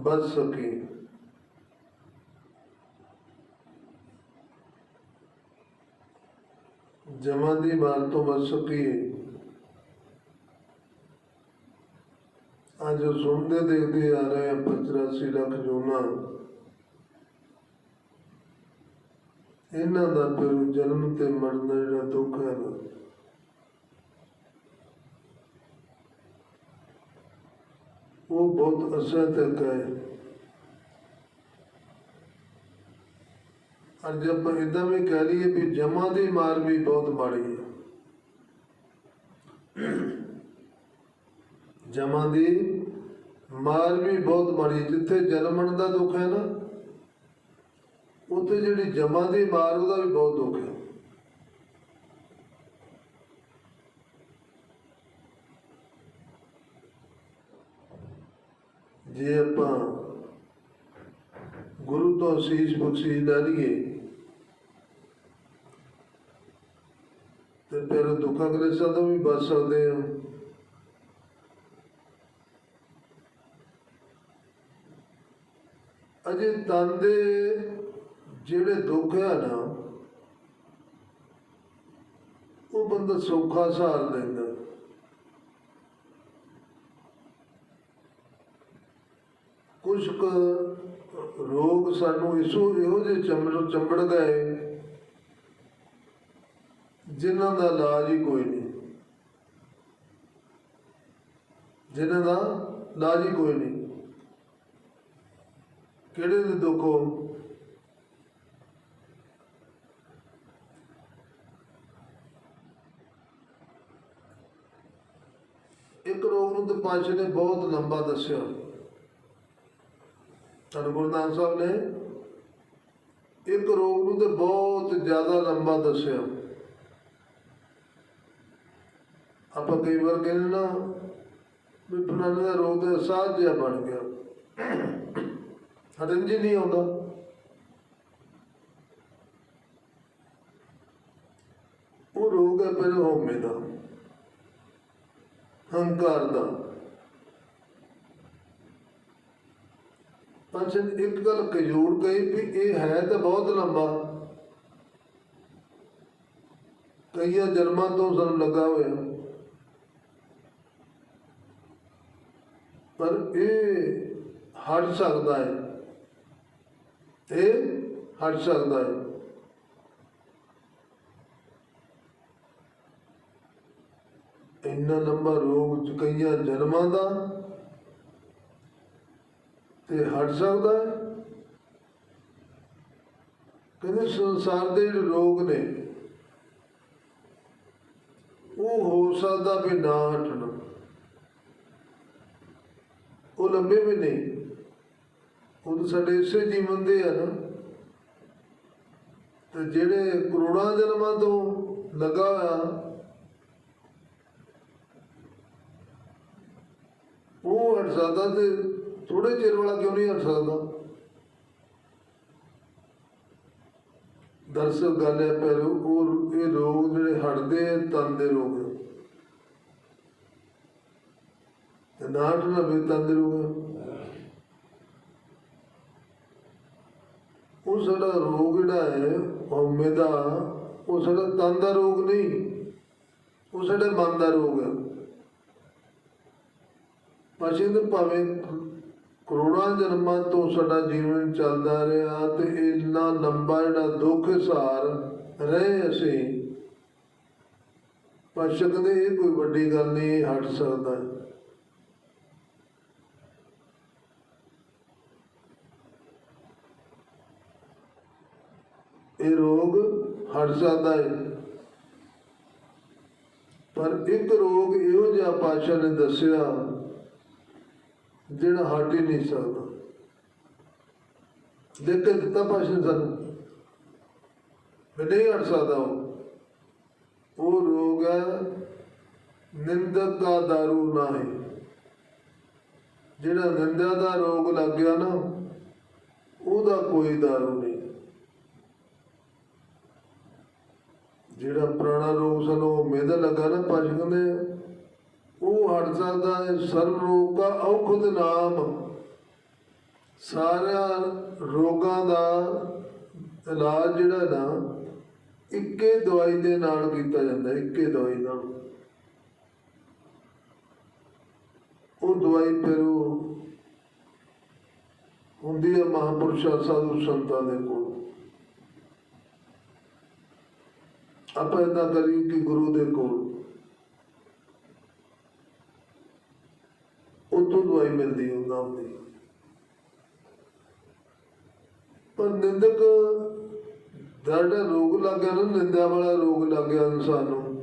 ਬਚ ਸਕੇ। ਜਮਾਂ ਦੀ ਮਾਰ ਤੋਂ ਬਚ ਸਕੀਏ ਅੱਜ ਸੁਣਦੇ ਦੇਖਦੇ ਆ ਰਹੇ ਆ 85 ਲੱਖ ਜੋਨਾ। ਇਹਨਾਂ ਦਾ ਫਿਰ ਜਨਮ ਤੇ ਮਰਨ ਦਾ ਜਿਹੜਾ ਦੁੱਖ ਹੈ। ਉਹ ਬਹੁਤ ਅਸਹਿਤਕ ਹੈ। ਅੱਜ ਆਪਾਂ ਇਦਾਂ ਵੀ ਕਹਿ ਲਈਏ ਵੀ ਜਮਾ ਦੀ ਮਾਰ ਵੀ ਬਹੁਤ ਮਾੜੀ ਹੈ। ਜਮਾ ਦੀ ਮਾਰ ਵੀ ਬਹੁਤ ਮਾੜੀ ਜਿੱਥੇ ਜਨਮਣ ਦਾ ਦੁੱਖ ਹੈ ਨਾ, ਉੱਥੇ ਜਿਹੜੀ ਜਮਾ ਦੀ ਮਾਰ, ਉਹਦਾ ਵੀ ਬਹੁਤ ਦੁੱਖ ਹੈ। ਜੇ ਆਪਾਂ ਗੁਰੂ ਤੋਂ ਅਸੀਸ ਬਖਸ਼ੀ ਲੈ ਲਈਏ, ਤੇ ਫਿਰ ਦੁੱਖਾਂ ਕਲੇਸ਼ਾਂ ਤੋਂ ਵੀ ਬਚ ਸਕਦੇ ਹਾਂ। ਅਜੇ ਤਨ ਦੇ ਜਿਹੜੇ ਦੁੱਖ ਆ ਨਾ, ਉਹ ਬੰਦਾ ਸੌਖਾ ਸਹਾਰ ਲੈਂਦਾ ਕੁਝ ਕੁ ਰੋਗ ਸਾਨੂੰ ਇਸੋ ਇਹੋ ਜਿਹੇ ਚੰਬੜ ਚੰਬੜ ਗਏ ਜਿਨ੍ਹਾਂ ਦਾ ਇਲਾਜ ਹੀ ਕੋਈ ਨਹੀਂ। ਜਿਨ੍ਹਾਂ ਦਾ ਇਲਾਜ ਹੀ ਕੋਈ ਨਹੀਂ। ਕਿਹੜੇ ਦੇ ਦੁੱਖੋ ਇੱਕ ਰੋਗ ਨੂੰ ਤਾਂ ਪਾਸ਼ਾ ਨੇ ਬਹੁਤ ਲੰਬਾ ਦੱਸਿਆ। ਧੰਨ ਗੁਰੂ ਨਾਨਕ ਸਾਹਿਬ ਨੇ ਇੱਕ ਰੋਗ ਨੂੰ ਤੇ ਬਹੁਤ ਜ਼ਿਆਦਾ ਲੰਬਾ ਦੱਸਿਆ। ਆਪਾਂ ਕਈ ਵਾਰ ਕਹਿੰਦੇ ਨਾ ਵੀ ਫਲਾਣੇ ਦਾ ਰੋਗ ਦਾ ਸਾਹ ਜਿਹਾ ਬਣ ਗਿਆ। ਹਟਨ ਜੀ ਨਹੀਂ ਆਉਂਦਾ। ਉਹ ਰੋਗ ਹੈ ਪਹਿਲੇ ਹਉਮੈ ਦਾ, ਹੰਕਾਰ ਦਾ। ਪੰਚਨ ਇੱਕ ਗੱਲ ਕਜੂਰ ਗਈ ਵੀ ਇਹ ਹੈ ਤਾਂ ਬਹੁਤ ਲੰਬਾ। ਕਈਆਂ ਜਨਮਾਂ ਤੋਂ ਸਾਨੂੰ ਲੱਗਾ ਹੋਇਆ। ਪਰ ਇਹ ਹਟ ਸਕਦਾ ਹੈ। ਇਹ ਹਟ ਸਕਦਾ ਹੈ। ਇੰਨਾ ਲੰਬਾ ਰੋਗ ਚ ਕਈਆਂ ਜਨਮਾਂ ਦਾ ਤੇ ਹਟ ਸਕਦਾ ਹੈ। ਕਹਿੰਦੇ ਸੰਸਾਰ ਦੇ ਜਿਹੜੇ ਲੋਕ ਨੇ, ਉਹ ਹੋ ਸਕਦਾ ਵੀ ਨਾ ਹਟਣ। ਉਹ ਲੰਬੇ ਵੀ ਨਹੀਂ। ਉਹ ਸਾਡੇ ਇਸੇ ਜੀਵਨ ਦੇ ਆ ਨਾ। ਤੇ ਜਿਹੜੇ ਕਰੋੜਾਂ ਜਨਮਾਂ ਤੋਂ ਲੱਗਾ ਹੋਇਆ, ਉਹ ਹਟ ਸਕਦਾ ਤੇ ਥੋੜੇ ਚਿਰ ਵਾਲਾ ਕਿਉਂ ਨਹੀਂ ਹਟ ਸਕਦਾ ਦਰਸਲ ਗੱਲ ਹੈ ਪਰ ਉਹ ਇਹ ਰੋਗ ਜਿਹੜੇ ਹਟਦੇ ਆ, ਤਨ ਦੇ ਰੋਗ ਤੇ ਨਾ ਵੀ ਤਨ ਦੇ ਰੋਗ ਉਹ ਸਾਡਾ ਰੋਗ ਜਿਹੜਾ ਹੈ ਹਉਮੈ ਦਾ ਉਹ ਸਾਡਾ ਤਨ ਦਾ ਰੋਗ ਨਹੀਂ, ਉਹ ਸਾਡਾ ਮਨ ਦਾ ਰੋਗ ਹੈ ਪਛਿੰਦ ਭਾਵੇਂ ਕਰੋੜਾਂ ਜਨਮਾਂ ਤੋਂ ਸਾਡਾ ਜੀਵਨ ਚੱਲਦਾ ਰਿਹਾ ਤੇ ਇੰਨਾ ਲੰਬਾ ਜਿਹੜਾ ਦੁੱਖ ਸਾਰ ਰਹੇ ਅਸੀਂ, ਪਰ ਕਹਿੰਦੇ ਇਹ ਕੋਈ ਵੱਡੀ ਗੱਲ ਨਹੀਂ ਹਟ ਸਕਦਾ। ਇਹ ਰੋਗ ਹਟ ਸਕਦਾ ਹੈ। ਪਰ ਇੱਕ ਰੋਗ ਇਹੋ ਜਿਹਾ ਪਾਸ਼ਾ ਨੇ ਦੱਸਿਆ ਜਿਹੜਾ ਹਟ ਹੀ ਨਹੀਂ ਸਕਦਾ। ਦੇਖ ਕੇ ਦਿੱਤਾ ਭਾਸ਼ਣ ਸਾਨੂੰ। ਨਹੀਂ ਹਟ ਸਕਦਾ ਉਹ ਰੋਗ ਹੈ, ਨਿੰਦਕ ਦਾ ਦਾਰੂ ਨਾ ਨਹੀਂ। ਜਿਹੜਾ ਨਿੰਦਾ ਦਾ ਰੋਗ ਲੱਗ ਗਿਆ ਨਾ, ਉਹਦਾ ਕੋਈ ਦਾਰੂ ਨਹੀਂ। ਜਿਹੜਾ ਪੁਰਾਣਾ ਰੋਗ ਸਾਨੂੰ ਮੇਦਾ ਲੱਗਾ ਨਾ ਭਾਸ਼ਣ ਦੇ ਉਹ ਹਟ ਸਕਦਾ ਹੈ ਸਰਬ ਰੋਗ ਦਾ ਔਖਦ ਨਾਮ। ਸਾਰਿਆਂ ਰੋਗਾਂ ਦਾ ਇਲਾਜ ਜਿਹੜਾ ਨਾ, ਇੱਕੇ ਦਵਾਈ ਦੇ ਨਾਲ ਕੀਤਾ ਜਾਂਦਾ, ਇੱਕੇ ਦਵਾਈ ਨਾਲ। ਉਹ ਦਵਾਈ ਫਿਰ ਉਹ ਹੁੰਦੀ ਹੈ ਮਹਾਂਪੁਰਸ਼ਾਂ, ਸਾਧੂ ਸੰਤਾਂ ਦੇ ਕੋਲ। ਆਪਾਂ ਏਦਾਂ ਕਰੀ ਕਿ ਗੁਰੂ ਦੇ ਕੋਲ। ਉਤੋਂ ਦਵਾਈ ਮਿਲਦੀ ਉਹ ਉਹਦੀ ਪਰ ਨਿੰਦਕ ਦਾ ਜਿਹੜਾ ਰੋਗ ਲੱਗ ਗਿਆ ਨਾ ਨਿੰਦਿਆ ਵਾਲਾ ਰੋਗ ਲੱਗ ਗਿਆ ਸਾਨੂੰ ਨੂੰ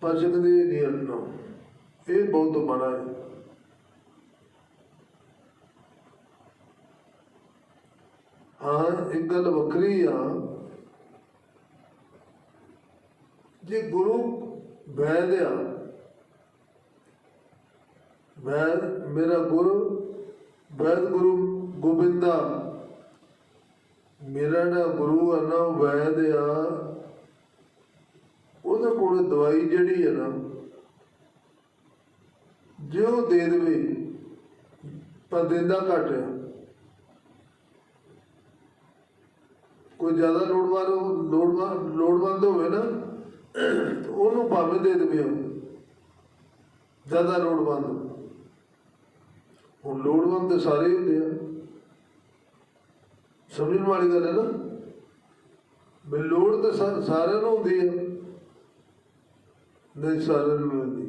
ਪਛਕ ਨਹੀਂ ਹਟਣਾ ਇਹ ਬਹੁਤ ਬੜਾ ਹੈ। ਹਾਂ, ਇੱਕ ਗੱਲ ਵੱਖਰੀ ਆ। ਜੇ ਗੁਰੂ ਵੈਦ ਆ ਵੈਦ ਮੇਰਾ ਗੁਰੂ, ਵੈਦ ਗੁਰੂ ਗੋਬਿੰਦਾ। ਮੇਰਾ ਨਾ ਗੁਰੂ ਆ ਨਾ, ਉਹ ਵੈਦ ਆ। ਉਹਦੇ ਕੋਲ ਦਵਾਈ ਜਿਹੜੀ ਹੈ ਨਾ, ਜੇ ਉਹ ਦੇ ਦੇਵੇ, ਪਰ ਦਿੰਦਾ ਘੱਟ ਆ। ਕੋਈ ਜ਼ਿਆਦਾ ਲੋੜਵੰਦ ਲੋੜਵੰਦ ਲੋੜਵੰਦ ਹੋਵੇ ਨਾ, ਉਹਨੂੰ ਭਾਵੇਂ ਦੇ ਦੇਵੇ ਉਹ। ਜ਼ਿਆਦਾ ਲੋੜਵੰਦ। ਹੁਣ ਲੋੜਵੰਦ ਤੇ ਸਾਰੇ ਹੀ ਹੁੰਦੇ ਆ। ਸਮਝਣ ਵਾਲੀ ਗੱਲ ਹੈ ਨਾ? ਵੀ ਲੋੜ ਤਾਂ ਸਾਰਿਆਂ ਨੂੰ ਹੁੰਦੀ ਹੈ ਨਹੀਂ, ਸਾਰਿਆਂ ਨੂੰ ਹੁੰਦੀ।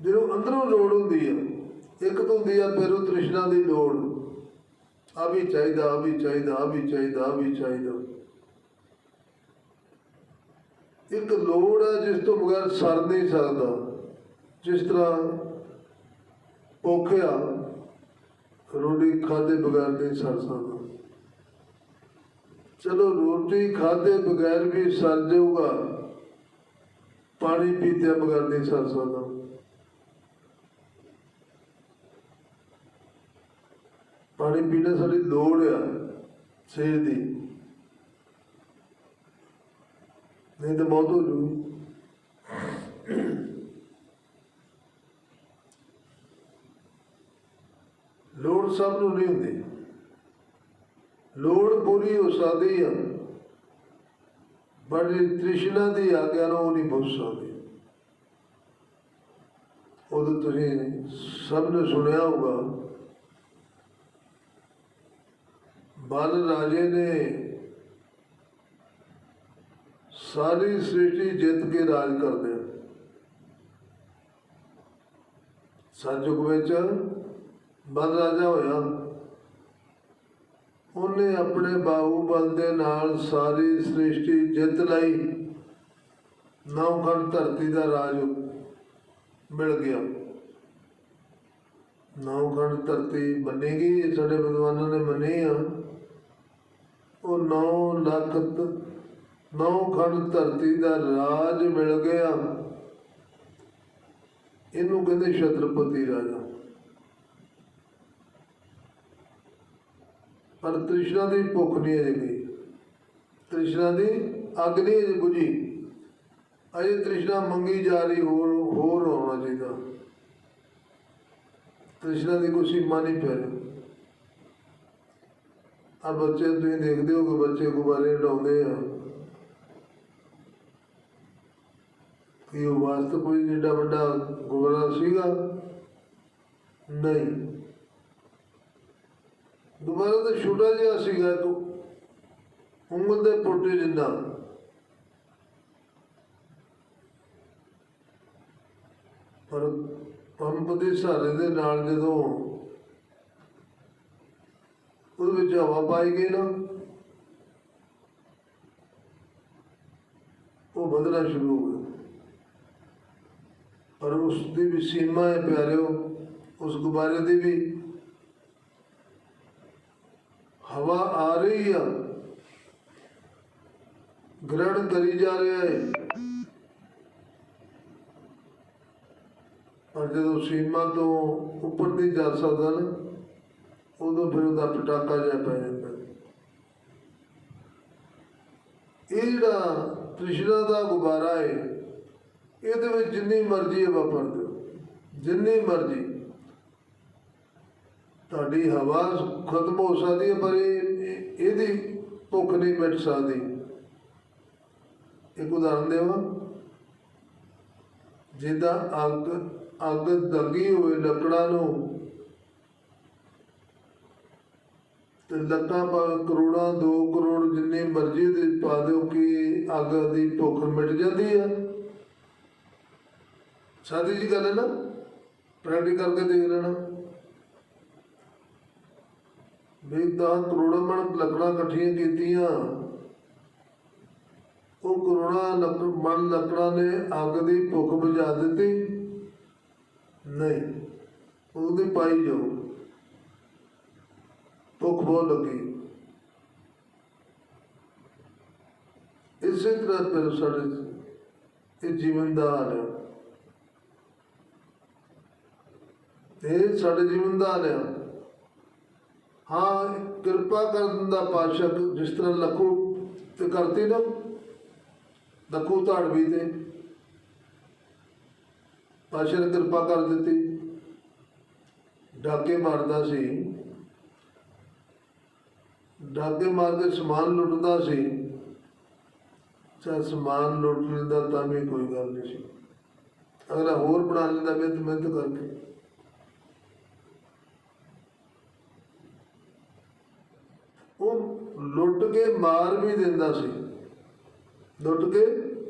ਜਦੋਂ ਅੰਦਰੋਂ ਲੋੜ ਹੁੰਦੀ ਹੈ ਇੱਕ ਤਾਂ ਹੁੰਦੀ ਆ ਫਿਰ ਉਹ ਤ੍ਰਿਸ਼ਨਾ ਦੀ ਲੋੜ। ਆ ਵੀ ਚਾਹੀਦਾ, ਆ ਵੀ ਚਾਹੀਦਾ, ਆ ਵੀ ਚਾਹੀਦਾ, ਆ ਵੀ ਚਾਹੀਦਾ। ਇੱਕ ਲੋੜ ਹੈ ਜਿਸ ਤੋਂ ਬਗੈਰ ਸਰ ਨਹੀਂ ਸਕਦਾ। ਜਿਸ ਤਰ੍ਹਾਂ ਔਖਿਆ ਰੋਟੀ ਖਾਦੇ ਬਗੈਰ ਨਹੀਂ ਸਰ ਸਕਦਾ। ਚਲੋ ਰੋਟੀ ਖਾਦੇ ਬਗੈਰ ਵੀ ਸਰ ਜਾਊਗਾ, ਪਾਣੀ ਪੀਤੇ ਬਗੈਰ ਨਹੀਂ ਸਰ ਸਕਦਾ। ਪਾਣੀ ਪੀਣਾ ਸਾਡੀ ਲੋੜ ਆ, ਸਿਹਤ ਦੀ। ਨਹੀਂ ਤਾਂ ਬਹੁਤ ਹੋ ਜੂਗੀ ਲੋੜ ਸਭ ਨੂੰ ਨਹੀਂ ਹੁੰਦੀ। ਲੋੜ ਪੂਰੀ ਹੋ ਸਕਦੀ ਆ ਬੜੀ ਤ੍ਰਿਸ਼ਨਾ ਦੀ ਆਗਿਆ ਨੂੰ ਉਹ ਨਹੀਂ ਬੁੱਝ ਸਕਦੀ। ਉਦੋਂ ਤੁਸੀਂ ਸਭ ਨੇ ਸੁਣਿਆ ਹੋਊਗਾ, ਬਲ ਰਾਜੇ ਨੇ ਸਾਰੀ ਸ੍ਰਿਸ਼ਟੀ ਜਿੱਤ ਕੇ ਰਾਜ ਕਰਦੇ ਸਤਯੁਗ ਵਿੱਚ ਬਲ ਰਾਜਾ ਹੋਇਆ। ਉਹਨੇ ਆਪਣੇ ਬਾਹੂਬਲ ਦੇ ਨਾਲ ਸਾਰੀ ਸ੍ਰਿਸ਼ਟੀ ਜਿੱਤ ਲਈ ਨੌਖੰਡ ਧਰਤੀ ਦਾ ਰਾਜ ਮਿਲ ਗਿਆ। ਨੌਖੰਡ ਧਰਤੀ ਬਣੇਗੀ, ਸਾਡੇ ਵਿਦਵਾਨਾਂ ਨੇ ਮੰਨੀ ਆ। ਉਹ 9 ਲੱਖ ਨੌ ਖੰਡ ਧਰਤੀ ਦਾ ਰਾਜ ਮਿਲ ਗਿਆ। ਇਹਨੂੰ ਕਹਿੰਦੇ ਛਤਰਪਤੀ ਰਾਜਾ। ਪਰ ਤ੍ਰਿਸ਼ਨਾ ਦੀ ਭੁੱਖ ਨਹੀਂ ਅਜੇ ਗਈ ਤ੍ਰਿਸ਼ਨਾ ਦੀ ਅੱਗ ਨਹੀਂ ਅਜੇ ਬੁਝੀ। ਅਜੇ ਤ੍ਰਿਸ਼ਨਾ ਮੰਗੀ ਜਾ ਰਹੀ ਹੋਰ ਹੋਰ ਹੋਣਾ ਚਾਹੀਦਾ। ਤ੍ਰਿਸ਼ਨਾ ਦੀ ਕੋਈ ਸੀਮਾ ਨਹੀਂ ਪੈ ਰਹੀ। ਆ ਬੱਚੇ ਤੁਸੀਂ ਦੇਖਦੇ ਹੋ ਕਿ ਬੱਚੇ ਗੁਬਾਰੇ ਉਡਾਉਂਦੇ ਆ। ਕਿ ਉਹ ਵਾਸਤੇ ਕੋਈ ਜਿਹੜਾ ਵੱਡਾ ਗੁਬਾਰਾ ਸੀਗਾ? ਨਹੀਂ। ਗੁਬਾਰਾ ਤਾਂ ਛੋਟਾ ਜਿਹਾ ਸੀਗਾ ਤੂੰ। ਉਂਗਲ ਦੇ ਪੋਟੇ ਜਿੰਨਾ। ਪਰ ਪੰਪ ਦੇ ਸਹਾਰੇ ਦੇ ਨਾਲ ਜਦੋਂ ਉਹਦੇ ਵਿੱਚ ਹਵਾ ਪਾਈ ਗਈ ਨਾ, ਉਹ ਵਧਣਾ ਸ਼ੁਰੂ ਹੋ ਗਿਆ। ਪਰ ਉਸ ਦੀ ਵੀ ਸੀਮਾ ਹੈ ਪਿਆਰਿਓ, ਉਸ ਗੁਬਾਰੇ ਦੀ ਵੀ। ਹਵਾ ਆ ਰਹੀ ਆ। ਗ੍ਰਹਿਣ ਕਰੀ ਜਾ ਰਿਹਾ ਹੈ ਪਰ ਜਦੋਂ ਸੀਮਾ ਤੋਂ ਉੱਪਰ ਨਹੀਂ ਜਾ ਸਕਦਾ ਨਾ, ਉਦੋਂ ਫਿਰ ਉਹਦਾ ਪਟਾਕਾ ਜਿਹਾ ਪੈ ਜਾਂਦਾ। ਇਹ ਜਿਹੜਾ ਤ੍ਰਿਸ਼ਨਾ ਦਾ ਗੁਬਾਰਾ ਹੈ ਇਹਦੇ ਵਿੱਚ ਜਿੰਨੀ ਮਰਜ਼ੀ ਹਵਾ ਭਰ ਦਿਓ ਜਿੰਨੀ ਮਰਜ਼ੀ। ਤੁਹਾਡੀ ਹਵਾ ਖਤਮ ਹੋ ਸਕਦੀ ਹੈ, ਪਰ ਇਹ ਇਹਦੀ ਭੁੱਖ ਨਹੀਂ ਮਿਟ ਸਕਦੀ। ਇੱਕ ਉਦਾਹਰਨ ਦੇਵਾਂ। ਜਿੱਦਾਂ ਅੱਗ ਅੱਗ ਦੰਗੀ ਹੋਵੇ ਲੱਕੜਾਂ ਨੂੰ ਤੇ ਲੱਕੜਾਂ ਭਾਵੇਂ ਕਰੋੜਾਂ 2 ਕਰੋੜ ਜਿੰਨੀ ਮਰਜ਼ੀ ਦੇ ਪਾ ਦਿਓ ਕਿ ਅੱਗ ਦੀ ਭੁੱਖ ਮਿਟ ਜਾਂਦੀ ਆ। ਸਾਦੀ ਜੀ ਗੱਲ ਹੈ ਨਾ? ਪ੍ਰੈਕਟਿਸ ਕਰਕੇ ਦੇਖ ਲੈਣਾ। ਵੀ ਦਸ ਕਰੋੜਾਂ ਮਣ ਲੱਕੜਾਂ ਇਕੱਠੀਆਂ ਕੀਤੀਆਂ। ਉਹ ਕਰੋੜਾਂ ਲੱਕੜ ਮਣ ਲੱਕੜਾਂ ਨੇ ਅੱਗ ਦੀ ਭੁੱਖ ਬੁਝਾ ਦਿੱਤੀ। ਨਹੀਂ, ਉਹਦੀ ਪਾਈ ਜਾਓ। ਭੁੱਖ ਬਹੁਤ ਲੱਗੀ। ਇਸੇ ਤਰ੍ਹਾਂ ਫਿਰ ਸਾਡੇ ਇਹ ਜੀਵਨ ਦਾ ਹਾਲ ਹੈ। ਇਹ ਸਾਡੇ ਜੀਵਨ ਦਾ ਹਾਲ ਹੈ। ਹਾਂ, ਕਿਰਪਾ ਕਰਨ ਦਾ ਪਾਤਸ਼ਾਹ ਜਿਸ ਤਰ੍ਹਾਂ ਲਖੂ ਤੇ ਕਰਤੀ ਨਾ, ਲਖੂ ਧਾੜਵੀ ਤੇ। ਪਾਤਸ਼ਾਹ ਨੇ ਕਿਰਪਾ ਕਰ ਦਿੱਤੀ। ਡਾਕੇ ਮਾਰਦਾ ਸੀ। ਡਾਕੇ ਮਾਰ ਕੇ ਸਮਾਨ ਲੁੱਟਦਾ ਸੀ। ਚਾ ਸਮਾਨ ਲੁੱਟ ਲੈਂਦਾ ਤਾਂ ਵੀ ਕੋਈ ਗੱਲ ਨਹੀਂ ਸੀ। ਅਗਲਾ ਹੋਰ ਬਣਾ ਲੈਂਦਾ ਮਿਹਨਤ ਮਿਹਨਤ ਕਰਕੇ ਉਹ ਲੁੱਟ ਕੇ ਮਾਰ ਵੀ ਦਿੰਦਾ ਸੀ। ਲੁੱਟ ਕੇ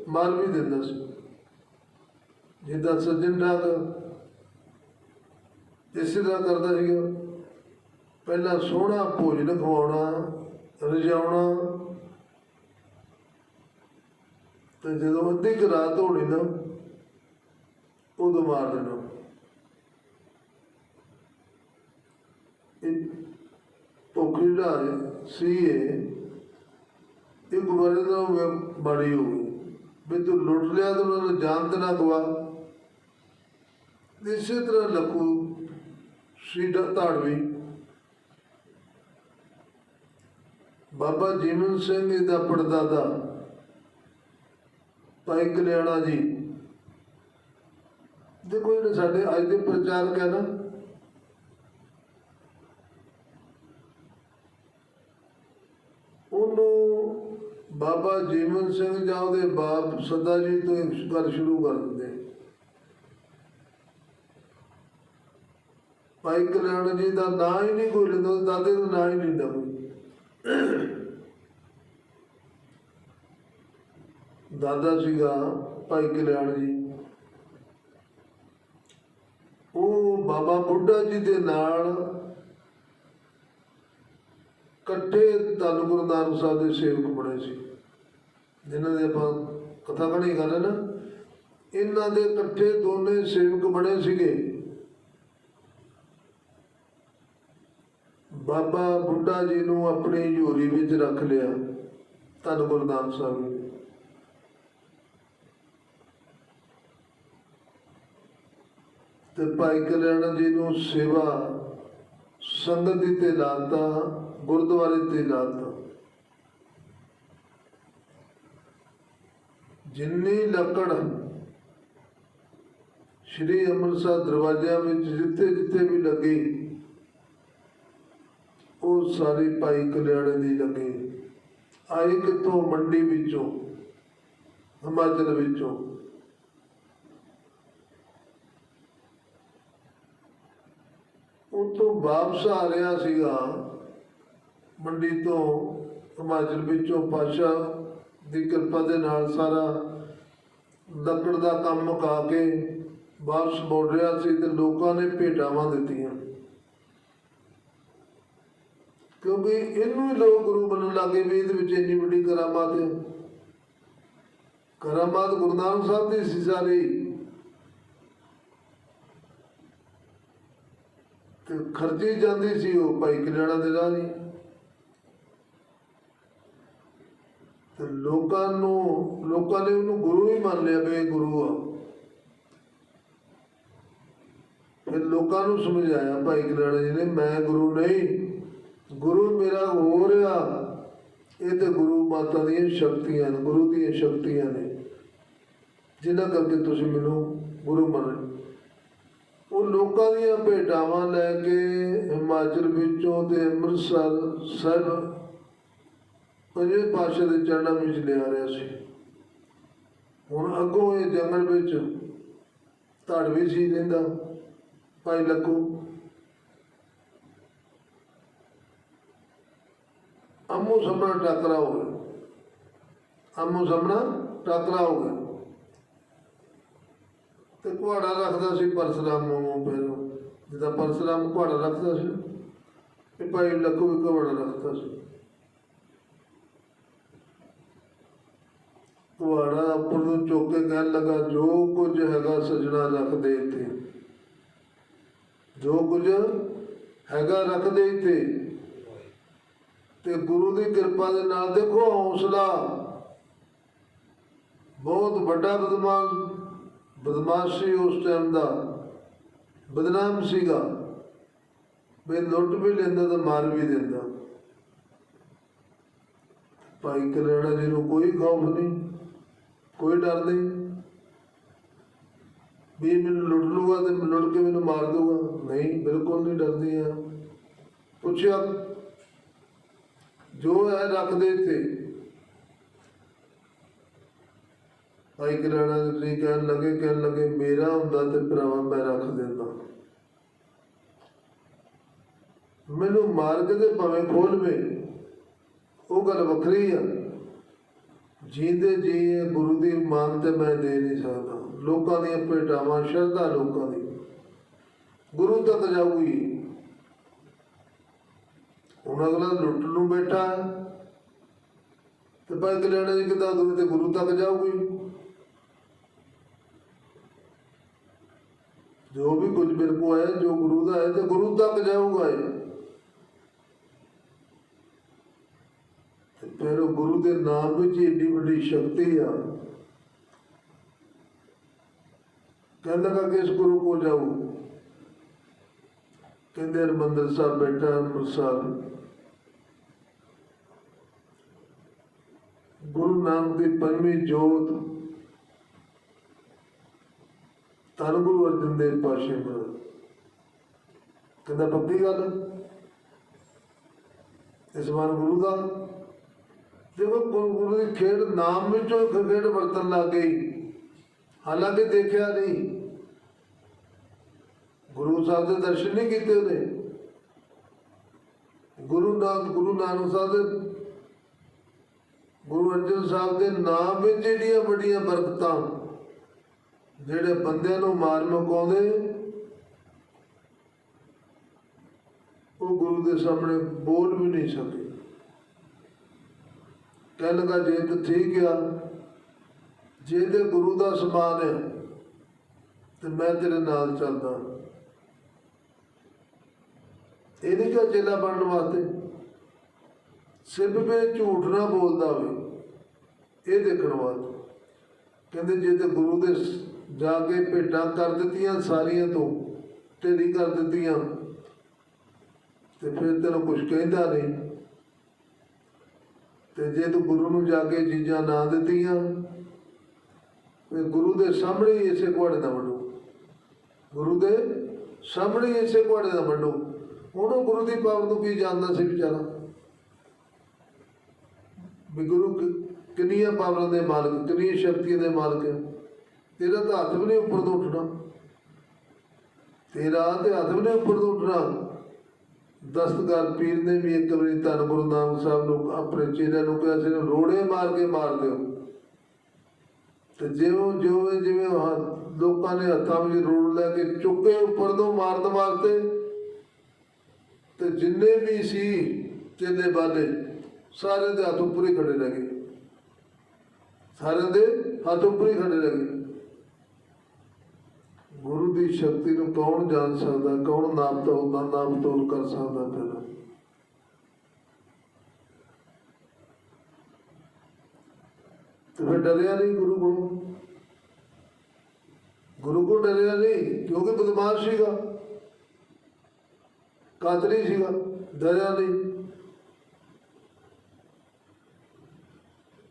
ਮਾਰ ਵੀ ਦਿੰਦਾ ਸੀ। ਜਿੱਦਾਂ ਸੱਜਣ ਠਾਕ ਇਸੇ ਤਰ੍ਹਾਂ ਕਰਦਾ ਸੀਗਾ। ਪਹਿਲਾਂ ਸੋਹਣਾ ਭੋਜਨ ਖਵਾਉਣਾ, ਰਜਾਉਣਾ। ਤੇ ਜਦੋਂ ਅੱਧੀ ਕੁ ਰਾਤ ਹੋਣੀ ਨਾ, ਉਦੋਂ ਮਾਰ ਦੇਣਾ। ਇਹ ਭੁੱਖ ਜਿਹੜਾ ਹੈ ਸੀ ਇਹ। ਇਹ ਗੁਬਾਰੇ ਦਾ ਬੜੀ ਹੋ ਗਈ। ਵੀ ਤੂੰ ਲੁੱਟ ਲਿਆ ਤਾਂ ਉਹਨਾਂ ਨੂੰ ਜਾਨ ਦੇਣਾ ਗਵਾ ਇਸੇ ਤਰ੍ਹਾਂ ਲੱਖੂ ਸੀ ਧਾੜਵੀ। ਬਾਬਾ ਜੀਵਨ ਸਿੰਘ ਜੀ ਦਾ ਪੜਦਾਦਾ, ਭਾਈ ਕਲਿਆਣਾ ਜੀ। ਦੇਖੋ ਜਿਹੜੇ ਸਾਡੇ ਅੱਜ ਦੇ ਪ੍ਰਚਾਰਕ ਹੈ ਨਾ ਉਹਨੂੰ ਬਾਬਾ ਜੀਵਨ ਸਿੰਘ ਜਾਂ ਉਹਦੇ ਬਾਪ ਸਦਾ ਜੀ ਤੋਂ ਇੱਕ ਗੱਲ ਸ਼ੁਰੂ ਕਰ ਦਿੰਦੇ। ਭਾਈ ਕਲਿਆਣ ਜੀ ਦਾ ਨਾਂ ਹੀ ਨਹੀਂ ਕੋਈ ਲੈਂਦਾ, ਦਾਦੇ ਦਾ ਨਾਂ ਹੀ ਨਹੀਂ ਲੈਂਦਾ ਕੋਈ। ਦਾਦਾ ਸੀਗਾ ਭਾਈ ਕਲਿਆਣ ਜੀ। ਉਹ ਬਾਬਾ ਬੁੱਢਾ ਜੀ ਦੇ ਨਾਲ ਇਕੱਠੇ ਧੰਨ ਗੁਰੂ ਨਾਨਕ ਸਾਹਿਬ ਦੇ ਸੇਵਕ ਬਣੇ ਸੀ। ਜਿਨ੍ਹਾਂ ਦੇ ਆਪਾਂ ਕਥਾ ਕਹਾਣੀ ਗੱਲ ਹੈ ਨਾ, ਇਹਨਾਂ ਦੇ ਇਕੱਠੇ ਦੋਨੇ ਸੇਵਕ ਬਣੇ ਸੀਗੇ। ਬਾਬਾ ਬੁੱਢਾ ਜੀ ਨੂੰ ਆਪਣੀ ਝੋਲੀ ਵਿੱਚ ਰੱਖ ਲਿਆ, ਧੰਨ ਗੁਰੂ ਨਾਨਕ ਸਾਹਿਬ ਨੇ ਤੇ ਭਾਈ ਕਲਿਆਣ ਜੀ ਨੂੰ ਸੇਵਾ ਸੰਗਤ ਦੀ ਤੇ ਲਾਤਾ, ਗੁਰਦੁਆਰੇ ਤੇ ਲਾਤਾ। ਜਿੰਨੀ ਲੱਕੜ ਸ਼੍ਰੀ ਅੰਮ੍ਰਿਤਸਰ ਦਰਵਾਜ਼ਿਆਂ ਵਿੱਚ ਜਿੱਥੇ ਜਿੱਥੇ ਵੀ ਲੱਗੀ, ਉਹ ਸਾਰੀ ਭਾਈ ਕਲਿਆਣੇ ਦੀ ਲੱਗੀ। ਆਈ ਕਿੱਥੋਂ? ਮੰਡੀ ਵਿੱਚੋਂ, ਹਿਮਾਚਲ ਵਿੱਚੋਂ। ਉਹ ਤੋਂ ਵਾਪਸ ਆ ਰਿਹਾ ਸੀਗਾ, ਮੰਡੀ ਤੋਂ ਹਿਮਾਚਲ ਵਿੱਚੋਂ ਪਾਸ਼ਾ ਦੀ ਕਿਰਪਾ ਦੇ ਨਾਲ ਸਾਰਾ ਲੱਕੜ ਦਾ ਕੰਮ ਮੁਕਾ ਕੇ ਵਾਪਸ ਮੁੜ ਰਿਹਾ ਸੀ ਤੇ ਲੋਕਾਂ ਨੇ ਭੇਟਾਵਾਂ ਦਿੱਤੀਆਂ। ਕਿਉਂਕਿ ਇਹਨੂੰ ਹੀ ਲੋਕ ਗੁਰੂ ਮੰਨਣ ਲੱਗੇ ਵੀ ਇਹਦੇ ਵਿੱਚ ਇੰਨੀ ਵੱਡੀ ਕਰਾਮਾਤ ਹੈ। ਕਰਾਮਾਤ ਗੁਰੂ ਨਾਨਕ ਸਾਹਿਬ ਦੀ ਸੀ ਸਾਰੀ। ਤੇ ਖਰਚੀ ਜਾਂਦੀ ਸੀ ਉਹ ਭਾਈ ਕਲਿਆਣਾ ਦੇ ਰਾਹ ਦੀ। ਤੇ ਲੋਕਾਂ ਨੂੰ, ਲੋਕਾਂ ਨੇ ਉਹਨੂੰ ਗੁਰੂ ਹੀ ਮੰਨ ਲਿਆ ਵੀ ਇਹ ਗੁਰੂ ਆ। ਫਿਰ ਲੋਕਾਂ ਨੂੰ ਸਮਝਾਇਆ, ਭਾਈ ਕਲਿਆਣਾ ਜੀ ਨੇ, ਮੈਂ ਗੁਰੂ ਨਹੀਂ, ਗੁਰੂ ਮੇਰਾ ਹੋ ਰਿਹਾ ਇਹ ਤੇ ਗੁਰੂ ਮਾਤਾ ਦੀਆਂ ਸ਼ਕਤੀਆਂ ਨੇ, ਗੁਰੂ ਦੀਆਂ ਸ਼ਕਤੀਆਂ ਨੇ। ਜਿਨ੍ਹਾਂ ਕਰਕੇ ਤੁਸੀਂ ਮੈਨੂੰ ਗੁਰੂ ਮੰਨ। ਉਹ ਲੋਕਾਂ ਦੀਆਂ ਭੇਟਾਵਾਂ ਲੈ ਕੇ ਹਿਮਾਚਲ ਵਿੱਚੋਂ ਤੇ ਅੰਮ੍ਰਿਤਸਰ ਸਾਹਿਬ ਪੰਜਵੇਂ ਪਾਸ਼ਾ ਦੇ ਚਰਨਾਂ ਵਿੱਚ ਲਿਆ ਰਿਹਾ ਸੀ। ਹੁਣ ਅੱਗੋਂ ਇਹ ਜੰਗਲ ਵਿੱਚ ਧੜਵੀ ਸੀ ਰਹਿੰਦਾ ਭਾਈ ਲੱਕੂ ਅੰਮੋ ਸਾਹਮਣਾ ਟਾਕਰਾ ਹੋ ਗਿਆ। ਆਮੋ ਸਾਹਮਣਾ ਟਾਕਰਾ ਹੋ ਗਿਆ। ਤੇ ਕੁਹਾੜਾ ਰੱਖਦਾ ਸੀ ਪਰਸਰਾਮ ਨੂੰ ਫਿਰ ਜਿਹਦਾ ਪਰਸਰਾਮ ਘੋੜਾ ਰੱਖਦਾ ਸੀ ਇਹ ਭਾਈ ਲੱਕੂ ਵੀ ਘੋੜਾ ਰੱਖਦਾ ਸੀ। ਘੋੜਾ ਉੱਪਰ ਨੂੰ ਚੁੱਕ ਕੇ ਕਹਿਣ ਲੱਗਾ, ਜੋ ਕੁਝ ਹੈਗਾ ਸਜਣਾ ਰੱਖ ਦੇ ਇੱਥੇ। ਜੋ ਕੁਝ ਹੈਗਾ ਰੱਖ ਦੇ ਇੱਥੇ। ਤੇ ਗੁਰੂ ਦੀ ਕਿਰਪਾ ਦੇ ਨਾਲ ਦੇਖੋ ਹੌਸਲਾ। ਬਹੁਤ ਵੱਡਾ ਬਦਮਾਸ਼ ਬਦਮਾਸ਼ ਸੀ ਉਸ ਟਾਈਮ ਦਾ। ਬਦਨਾਮ ਸੀਗਾ। ਵੀ ਲੁੱਟ ਵੀ ਲੈਂਦਾ ਤਾਂ ਮਾਰ ਵੀ ਦਿੰਦਾ। ਭਾਈ ਕਲੜਾ ਜੀ ਨੂੰ ਕੋਈ ਖੌਫ ਨਹੀਂ। ਕੋਈ ਡਰ ਨਹੀਂ। ਵੀ ਮੈਨੂੰ ਲੁੱਟ ਲੂਗਾ ਤੇ ਲੁੱਟ ਕੇ ਮੈਨੂੰ ਮਾਰ ਦੂਗਾ ਨਹੀਂ, ਬਿਲਕੁਲ ਨਹੀਂ ਡਰਦੀ ਆ। ਪੁੱਛਿਆ, ਜੋ ਹੈ ਰੱਖਦੇ ਇੱਥੇ? ਭਾਈ ਕਿਰਾਣਾ ਜੀ ਕਹਿਣ ਲੱਗੇ ਕਹਿਣ ਲੱਗੇ, ਮੇਰਾ ਹੁੰਦਾ ਤੇ ਭਰਾਵਾ ਮੈਂ ਰੱਖ ਦਿੰਦਾ। ਮੈਨੂੰ ਮਾਰਗ ਦੇ ਭਾਵੇਂ ਖੋਲਵੇ ਉਹ ਗੱਲ ਵੱਖਰੀ ਆ। ਜੀਂਦੇ ਜੀ ਗੁਰੂ ਦੀ ਮਾਨ ਤੇ ਮੈਂ ਦੇ ਨਹੀਂ ਸਕਦਾ। ਲੋਕਾਂ ਦੀਆਂ ਭੇਟਾਵਾਂ, ਸ਼ਰਧਾ ਲੋਕਾਂ ਦੀ। ਗੁਰੂ ਤੱਕ ਜਾਊਗੀ। ਹੁਣ ਅਗਲਾ ਲੁੱਟ ਨੂੰ ਬੈਠਾ ਤੇ ਭਾਈ ਕਲਿਆਣਾ ਜੀ ਕਿਦਾਂ ਦੂਰ ਤੇ ਗੁਰੂ ਤੱਕ ਜਾਊਗੀ। ਜੋ ਵੀ ਕੁਝ ਮੇਰੇ ਕੋ ਆਇਆ, ਜੋ ਗੁਰੂ ਦਾ ਹੈ ਤੇ ਗੁਰੂ ਤੱਕ ਜਾਊਗਾ ਇਹ। ਤੇ ਫਿਰ ਉਹ ਗੁਰੂ ਦੇ ਨਾਮ ਵਿੱਚ ਹੀ ਏਡੀ ਵੱਡੀ ਸ਼ਕਤੀ ਆ। ਕਹਿੰਦਾ ਕਿ ਕਿਸ ਗੁਰੂ ਕੋ ਜਾਊ। ਕਹਿੰਦੇ ਹਰਿਮੰਦਰ ਸਾਹਿਬ ਬੈਠਾ ਅੰਮ੍ਰਿਤਸਰ। ਗੁਰੂ ਨਾਨਕ ਦੀ ਪੰਜਵੀਂ ਜੋਤ। ਧੰਨ ਗੁਰੂ ਅਰਜਨ ਦੇਵ ਪਾਸ਼ੇ ਨੂੰ ਕਹਿੰਦਾ ਪੱਕੀ ਗੱਲ? ਇਸ ਵਾਰ ਗੁਰੂ ਦਾ ਦੇਖੋ ਗੁਰੂ ਗੁਰੂ ਦੀ ਖੇਡ ਨਾਮ ਵਿੱਚੋਂ ਇੱਕ ਖੇਡ ਵਰਤਨ ਲੱਗ ਗਈ। ਹਾਲਾਂਕਿ ਦੇਖਿਆ ਨਹੀਂ। ਗੁਰੂ ਸਾਹਿਬ ਦੇ ਦਰਸ਼ਨ ਨਹੀਂ ਕੀਤੇ ਉਹਨੇ ਗੁਰੂ ਨਾਨਕ ਗੁਰੂ ਨਾਨਕ ਸਾਹਿਬ ਦੇ ਗੁਰੂ ਅਰਜਨ ਸਾਹਿਬ ਦੇ ਨਾਮ ਵਿੱਚ ਜਿਹੜੀਆਂ ਵੱਡੀਆਂ ਬਰਕਤਾਂ, ਜਿਹੜੇ ਬੰਦਿਆਂ ਨੂੰ ਮਾਰ ਮਕਾਉਂਦੇ ਉਹ ਗੁਰੂ ਦੇ ਸਾਹਮਣੇ ਬੋਲ ਵੀ ਨਹੀਂ ਸਕਦੇ। ਕਹਿ ਲਗਾ, ਜੇ ਤਾਂ ਠੀਕ ਆ, ਜੇ ਤੇ ਗੁਰੂ ਦਾ ਸਮਾਨ ਹੈ ਤੇ ਮੈਂ ਤੇਰੇ ਨਾਲ ਚੱਲਦਾ। ਇਹ ਨਹੀਂ ਕਿ ਚੇਲਾ ਬਣਨ ਵਾਸਤੇ। ਸਿਰਫ ਵੀ, ਝੂਠ ਨਾ ਬੋਲਦਾ ਵੀ ਇਹ ਦੇਖਣ ਵਾਸਤੇ। ਕਹਿੰਦੇ, ਜੇ ਤੇ ਗੁਰੂ ਦੇ ਜਾ ਕੇ ਭੇਟਾਂ ਕਰ ਦਿੱਤੀਆਂ ਸਾਰੀਆਂ ਤੋਂ ਢੇਰੀ ਕਰ ਦਿੱਤੀਆਂ, ਤੇ ਫਿਰ ਤੈਨੂੰ ਕੁਝ ਕਹਿੰਦਾ ਨਹੀਂ। ਤੇ ਜੇ ਤੂੰ ਗੁਰੂ ਨੂੰ ਜਾ ਕੇ ਚੀਜ਼ਾਂ ਨਾ ਦਿੱਤੀਆਂ, ਫਿਰ ਗੁਰੂ ਦੇ ਸਾਹਮਣੇ ਹੀ ਇਸੇ ਘੋੜੇ ਦਾ ਵੰਡੋ। ਗੁਰੂ ਦੇ ਸਾਹਮਣੇ ਹੀ ਇਸੇ ਘੋੜੇ ਦਾ ਵੰਡੋ। ਉਹਨੂੰ ਗੁਰੂ ਦੀ ਪਾਵਰ ਨੂੰ ਕੀ ਜਾਣਦਾ ਸੀ ਵਿਚਾਰਾ? ਵੀ ਗੁਰੂ ਕਿ- ਕਿੰਨੀਆਂ ਪਾਵਰਾਂ ਦੇ ਮਾਲਕ, ਕਿੰਨੀਆਂ ਸ਼ਕਤੀਆਂ ਦੇ ਮਾਲਕ ਤੇਰਾ ਤਾਂ ਹੱਥ ਵੀ ਨਹੀਂ ਉੱਪਰ ਤੋਂ ਉੱਠਣਾ। ਤੇਰਾ ਤੇ ਹੱਥ ਵੀ ਨਹੀਂ ਉੱਪਰ ਤੋਂ ਉੱਠਣਾ। ਦਸਤਕਾਰ ਪੀਰ ਨੇ ਵੀ ਇੱਕ ਵਾਰੀ ਧੰਨ ਗੁਰੂ ਨਾਨਕ ਸਾਹਿਬ ਨੂੰ ਆਪਣੇ ਚੇਲਿਆਂ ਨੂੰ ਕਿਹਾ ਸੀ, ਰੋੜੇ ਮਾਰ ਕੇ ਮਾਰ ਦਿਓ। ਤੇ ਜਿਉਂ ਜਿਉਂ ਜਿਵੇਂ ਲੋਕਾਂ ਨੇ ਹੱਥਾਂ ਵਿੱਚ ਰੋੜ ਲੈ ਕੇ ਚੁੱਕੇ ਉੱਪਰ ਤੋਂ ਮਾਰ ਵਾਸਤੇ, ਤੇ ਜਿੰਨੇ ਵੀ ਸੀ ਚੇਲੇ ਬਾਲੇ ਸਾਰੇ ਦੇ ਹੱਥ ਉੱਪਰ ਹੀ ਖੜੇ ਲੱਗੇ ਗਏ। ਸਾਰਿਆਂ ਦੇ ਹੱਥ ਉੱਪਰ ਹੀ ਖੜੇ ਲੱਗੇ ਗੁਰੂ ਦੀ ਸ਼ਕਤੀ ਨੂੰ ਕੌਣ ਜਾਣ ਸਕਦਾ? ਕੌਣ ਨਾਮ ਤੋਲ ਦਾ ਨਾਮ ਤੋਲ ਕਰ ਸਕਦਾ ਫਿਰ ਫਿਰ ਡਰਿਆ ਨਹੀਂ ਗੁਰੂ ਕੋਲੋਂ? ਗੁਰੂ ਕੋਲ ਡਰਿਆ ਨਹੀਂ, ਕਿਉਂਕਿ ਬਦਮਾਸ਼ ਸੀਗਾ। ਕਾਤਰੀ ਸੀਗਾ, ਡਰਿਆ ਨਹੀਂ।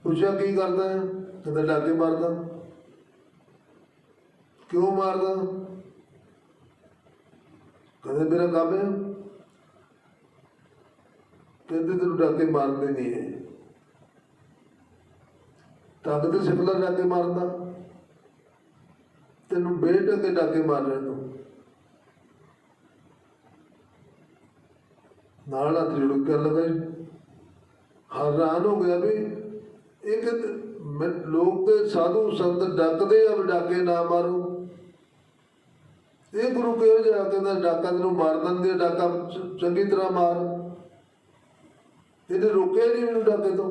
ਪੁੱਛਿਆ ਕੀ ਕਰਦਾ ਹੈ? ਕਹਿੰਦਾ ਡਾਕੇ ਮਾਰਦਾ। ਕਿਉਂ ਮਾਰਦਾ? ਕਹਿੰਦੇ, ਮੇਰਾ ਕੰਮ ਹੈ। ਕਹਿੰਦੇ, ਤੈਨੂੰ ਡਾਕੇ ਮਾਰਦੇ ਨਹੀਂ ਹੈ। ਤਾਂ ਤੇ ਸਿਕਲਾ ਡਾਕੇ ਮਾਰਦਾ। ਤੈਨੂੰ ਬੇਟੇ ਕੇ ਡਾਕੇ ਮਾਰ ਰਿਹਾ ਨੂੰ। ਨਾਲ ਹੱਥ ਜੁੜ ਕੇ ਲਗਾ ਹੈਰਾਨ ਹੋ ਗਿਆ ਵੀ ਇੱਕ ਕਿ ਲੋਕ ਤੇ ਸਾਧੂ ਸੰਤ ਡੱਕਦੇ ਆ, ਵੀ ਡਾਕੇ ਨਾ ਮਾਰੋ। ਇਹ ਗੁਰੂ ਕਿਹੋ ਜਿਹਾ ਕਹਿੰਦਾ ਡਾਕਾ ਤੈਨੂੰ ਮਾਰ ਦਿੰਦੇ ਡਾਕਾ ਚੰਗੀ ਤਰ੍ਹਾਂ ਮਾਰ। ਇਹਨੇ ਰੋਕਿਆ ਨਹੀਂ ਮੈਨੂੰ ਡਾਕੇ ਤੋਂ।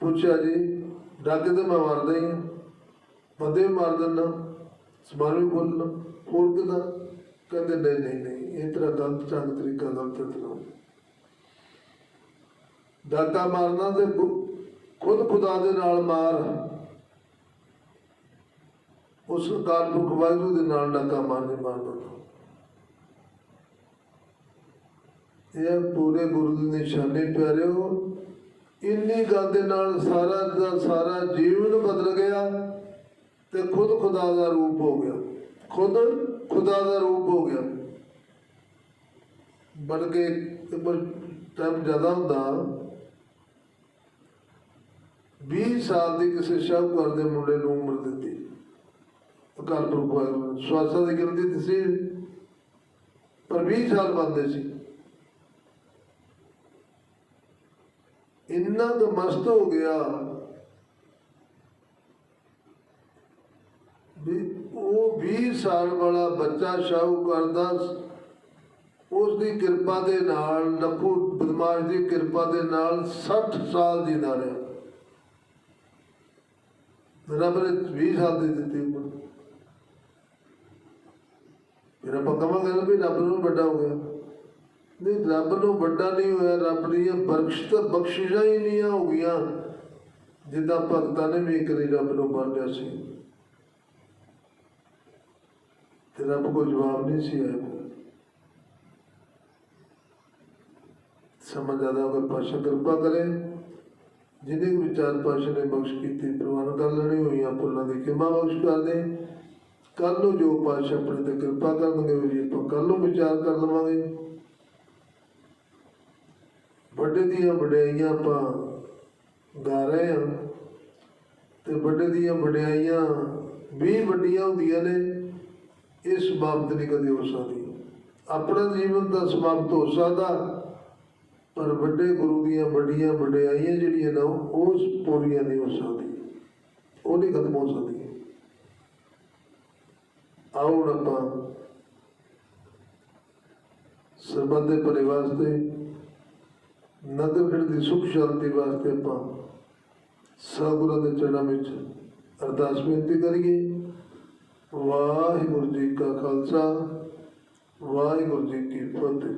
ਪੁੱਛਿਆ ਜੀ, ਡਾਕੇ ਤੇ ਮੈਂ ਮਾਰਦਾ ਹੀ ਹਾਂ। ਬੰਦੇ ਵੀ ਮਾਰ ਦਿੰਦਾ, ਸਮਾਨ ਵੀ ਖੋਲਣਾ ਹੋਰ ਕਿਦਾਂ? ਕਹਿੰਦੇ ਨਹੀਂ ਨਹੀਂ ਨਹੀਂ, ਇਹ ਤਰ੍ਹਾਂ ਗਲਤ ਚੰਗ ਤਰੀਕਾ, ਗਲਤ ਤਰੀਕਾ। ਡਾਕਾ ਮਾਰਨਾ ਤੇ ਖੁਦ ਖੁਦਾ ਦੇ ਨਾਲ ਮਾਰ। ਉਸ ਕਾਲ ਵਾਹਿਗੁਰੂ ਦੇ ਨਾਲ ਡਾਕਾ ਮਾਰਨੇ ਮਾਰਦਾ ਇਹ ਪੂਰੇ ਗੁਰੂ ਦੀ ਨਿਸ਼ਾਨੀ ਪਿਆਰਿਓ, ਇੰਨੀ ਗੱਲ ਦੇ ਨਾਲ ਸਾਰਾ ਦਾ ਸਾਰਾ ਜੀਵਨ ਬਦਲ ਗਿਆ ਤੇ ਖੁਦ ਖੁਦਾ ਦਾ ਰੂਪ ਹੋ ਗਿਆ। ਖੁਦ ਖੁਦਾ ਦਾ ਰੂਪ ਹੋ ਗਿਆ। ਬਣ ਕੇ ਟਾਈਮ ਜ਼ਿਆਦਾ ਹੁੰਦਾ 20 ਸਾਲ ਦੀ ਕਿਸੇ ਸ਼ਾਹੂਕਾਰ ਦੇ ਮੁੰਡੇ ਨੂੰ ਉਮਰ ਦਿੱਤੀ। ਅਕਾਲ ਪੁਰਖ ਵਾਹਿਗੁਰੂ ਨੇ। ਸਵਾਸਾਂ ਦੀ ਗਿਣਤੀ ਦੱਸੀ ਪਰ 20 ਸਾਲ ਬੰਦੇ ਸੀ। ਇੰਨਾ ਕੁ ਮਸਤ ਹੋ ਗਿਆ ਵੀ ਉਹ 20 ਸਾਲ ਵਾਲਾ ਬੱਚਾ ਸ਼ਾਹੂਕਾਰ ਦਾ ਉਸ ਦੀ ਕਿਰਪਾ ਦੇ ਨਾਲ ਨਖੂ ਬਦਮਾਸ਼ ਦੀ ਕਿਰਪਾ ਦੇ ਨਾਲ 60 ਸਾਲ ਜੀਦਾ ਰਿਹਾ। ਰੱਬ ਨੇ 20 ਸਾਲ ਦੀ ਦਿੱਤੀ ਉਮਰ ਫਿਰ ਆਪਾਂ ਕਹਾਂਗੇ ਵੀ ਰੱਬ ਨੂੰ ਵੱਡਾ ਹੋ ਗਿਆ। ਨਹੀਂ, ਰੱਬ ਨੂੰ ਵੱਡਾ ਨਹੀਂ ਹੋਇਆ, ਰੱਬ ਦੀਆਂ ਬਖਸ਼ਤ ਬਖਸ਼ਿਸ਼ਾਂ ਹੀ ਨਹੀਂ ਹੋ ਗਈਆਂ, ਜਿੱਦਾਂ ਭਗਤਾਂ ਨੇ ਵੀ ਕਰੀ ਰੱਬ ਨੂੰ ਮੰਨ ਲਿਆ ਸੀ। ਤੇ ਰੱਬ ਕੋਈ ਜਵਾਬ ਨਹੀਂ ਸੀ ਆਇਆ। ਸਮਝ ਆਦਾ ਅਗਰ ਪਾਸ਼ਾ ਕਿਰਪਾ ਕਰੇ। ਜਿਹਨੇ ਵੀ ਵਿਚਾਰ ਪਾਸ਼ਾ ਨੇ ਬਖਸ਼ ਕੀਤੀ ਪ੍ਰਵਾਨ ਕਰ ਲੈਣੀ ਹੋਈਆਂ ਭੁੱਲਾਂ ਦੀ ਕਿਮਾ ਬਖਸ਼ ਕਰ ਦੇ ਕੱਲ ਨੂੰ ਜੋ ਪਾਸ਼ਾ ਆਪਣੇ ਤੇ ਕਿਰਪਾ ਕਰਨਗੇ, ਉਹ ਜੀ ਆਪਾਂ ਕੱਲ ਨੂੰ ਵਿਚਾਰ ਕਰ ਲਵਾਂਗੇ। ਵੱਡੇ ਦੀਆਂ ਵਡਿਆਈਆਂ ਆਪਾਂ ਗਾ ਰਹੇ ਹਾਂ ਤੇ ਵੱਡੇ ਦੀਆਂ ਵਡਿਆਈਆਂ ਵੀ ਵੱਡੀਆਂ ਹੁੰਦੀਆਂ ਨੇ, ਇਹ ਸਮਾਪਤ ਨਹੀਂ ਕਦੇ ਹੋ ਸਕਦੀ। ਆਪਣਾ ਜੀਵਨ ਦਾ ਸਮਾਪਤ ਹੋ ਸਕਦਾ। ਪਰ ਵੱਡੇ ਗੁਰੂ ਦੀਆਂ ਵੱਡੀਆਂ ਵਡਿਆਈਆਂ ਜਿਹੜੀਆਂ ਨਾ ਉਹ ਪੂਰੀਆਂ ਨਹੀਂ ਹੋ ਸਕਦੀਆਂ ਉਹ ਨਹੀਂ ਖਤਮ ਹੋ ਸਕਦੀਆਂ ਆਓ ਆਪਾਂ ਸਰਬੱਤ ਦੇ ਭਲੇ ਵਾਸਤੇ ਨਗਰ ਖੇਡ ਦੀ ਸੁਖ ਸ਼ਾਂਤੀ ਵਾਸਤੇ ਆਪਾਂ ਸਤਿਗੁਰਾਂ ਦੇ ਚਰਨਾਂ ਵਿੱਚ ਅਰਦਾਸ ਬੇਨਤੀ ਕਰੀਏ। ਵਾਹਿਗੁਰੂ ਜੀ ਕਾ ਖਾਲਸਾ, ਵਾਹਿਗੁਰੂ ਜੀ ਕੀ ਫਤਿਹ।